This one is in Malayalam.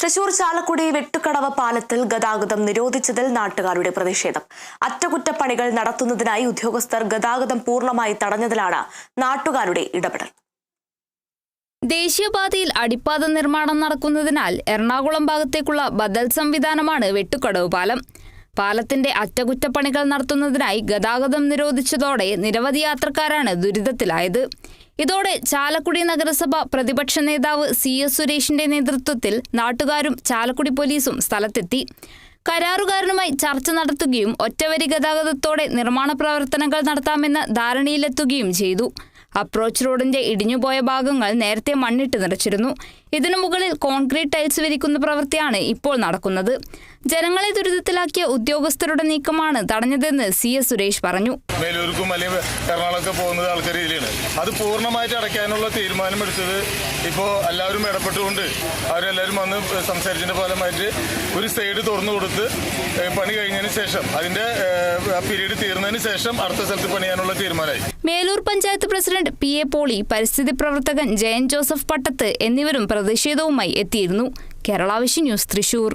തൃശൂർ ചാലക്കുടി വെട്ടുകടവ് പാലത്തിൽ ഗതാഗതം നിരോധിച്ചതിൽ നാട്ടുകാരുടെ പ്രതിഷേധം. അറ്റകുറ്റപ്പണികൾ നടത്തുന്നതിനായി ഉദ്യോഗസ്ഥർ ഗതാഗതം പൂർണമായി തടഞ്ഞതിലാണ് നാട്ടുകാരുടെ ഇടപെടൽ. ദേശീയപാതയിൽ അടിപ്പാത നിർമ്മാണം നടക്കുന്നതിനാൽ എറണാകുളം ഭാഗത്തേക്കുള്ള ബദൽ സംവിധാനമാണ് വെട്ടുകടവ് പാലം. പാലത്തിന്റെ അറ്റകുറ്റപ്പണികൾ നടത്തുന്നതിനായി ഗതാഗതം നിരോധിച്ചതോടെ നിരവധി യാത്രക്കാരാണ് ദുരിതത്തിലായത്. ഇതോടെ ചാലക്കുടി നഗരസഭ പ്രതിപക്ഷ നേതാവ് സി എസ് സുരേഷിന്റെ നേതൃത്വത്തിൽ നാട്ടുകാരും ചാലക്കുടി പോലീസും സ്ഥലത്തെത്തി. കരാറുകാരനുമായി ചർച്ച നടത്തുകയും ഒറ്റവരി ഗതാഗതത്തോടെ നിർമ്മാണ പ്രവർത്തനങ്ങൾ നടത്താമെന്ന് ധാരണയിലെത്തുകയും ചെയ്തു. അപ്രോച്ച് റോഡിന്റെ ഇടിഞ്ഞുപോയ ഭാഗങ്ങൾ നേരത്തെ മണ്ണിട്ട് നിറച്ചിരുന്നു. ഇതിനു മുകളിൽ കോൺക്രീറ്റ് ടൈൽസ് വിരിക്കുന്ന പ്രവൃത്തിയാണ് ഇപ്പോൾ നടക്കുന്നത്. ജനങ്ങളെ ദുരിതത്തിലാക്കിയ ഉദ്യോഗസ്ഥരുടെ നീക്കമാണ് തടഞ്ഞതെന്ന് സി എസ് സുരേഷ് പറഞ്ഞു. മേലൂർക്കും അല്ലെങ്കിൽ എറണാകുളമൊക്കെ പോകുന്നത് ആൾക്കാർ ഇതിലാണ്. അത് പൂർണമായിട്ട് അടയ്ക്കാനുള്ള തീരുമാനമെടുത്തത് ഇപ്പോൾ എല്ലാവരും ഇടപെട്ടുകൊണ്ട് അവരെല്ലാവരും വന്ന് സംസാരിച്ചതിന്റെ ഫലമായിട്ട് ഒരു സൈഡ് തുറന്നു കൊടുത്ത് പണി കഴിഞ്ഞതിന് ശേഷം അതിന്റെ പീരീഡ് തീർന്നതിന് ശേഷം അടുത്ത സ്ഥലത്ത് പണിയാനുള്ള തീരുമാനമായി. Melur panchayat president P A Poly പരിസ്ഥിതി പ്രവർത്തകൻ ജയൻ ജോസഫ് പട്ടത്ത് എന്നിവരും പ്രതിഷേധവുമായി എത്തിയിരുന്നു. Kerala vision news Thrissur.